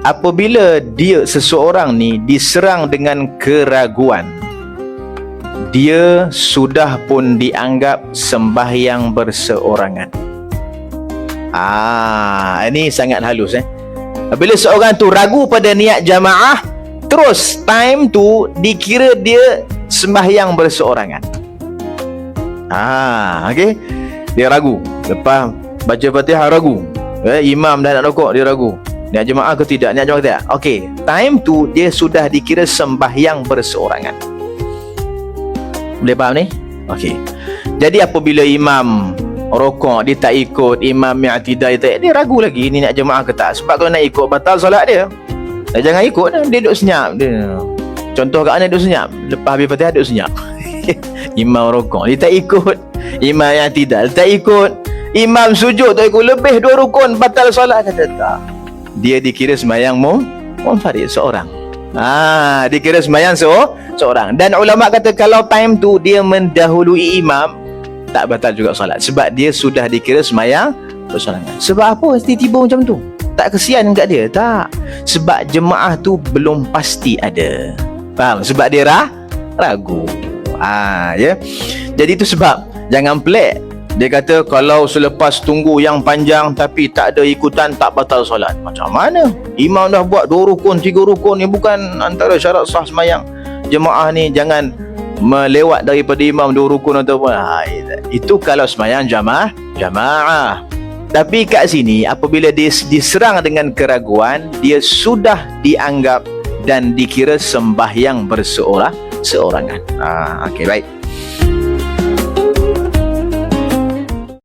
apabila dia seseorang ni diserang dengan keraguan dia sudah pun dianggap sembahyang berseorangan. Ah ini sangat halus eh. Bila seorang tu ragu pada niat jamaah terus time tu dikira dia sembahyang berseorangan. Ah okey. Dia ragu. Lepas baca Fatihah ragu. Eh, imam dah nak rokok dia ragu niat jemaah ke tidak? Niat jemaah ke tidak? Okey time tu dia sudah dikira sembahyang berseorangan. Boleh faham ni? Okey. Jadi apabila imam rokok dia tak ikut imam yang tidak dia, tak, dia ragu lagi ni niat jemaah ke tak? Sebab kalau nak ikut batal solat dia. Eh, jangan ikut dia duduk senyap dia. Contoh kat mana duduk senyap? Lepas habis fatihah duduk senyap. Imam rokok dia tak ikut. Imam yang tidak dia tak ikut. Imam sujud tak ikut. Lebih dua rukun batal solat. Kata tak dia dikira semayang mu munfarid seorang. Ah dikira semayang se seorang. Dan ulama kata kalau time tu dia mendahului imam tak batal juga solat. Sebab dia sudah dikira semayang bersorangan sebab apa? Tiba-tiba macam tu. Tak kesian kat dia? Tak. Sebab jemaah tu belum pasti ada. Faham? Sebab dia rah, ragu. Ah ya. Jadi itu sebab. Jangan pelik dia kata kalau selepas tunggu yang panjang tapi tak ada ikutan tak batal solat. Macam mana? Imam dah buat dua rukun, tiga rukun ni bukan antara syarat sah semayang. Jemaah ni jangan melewat daripada imam dua rukun ataupun ha, itu kalau semayang jamaah jamaah tapi kat sini apabila dia diserang dengan keraguan dia sudah dianggap dan dikira sembahyang berseorang seorangan ah okey baik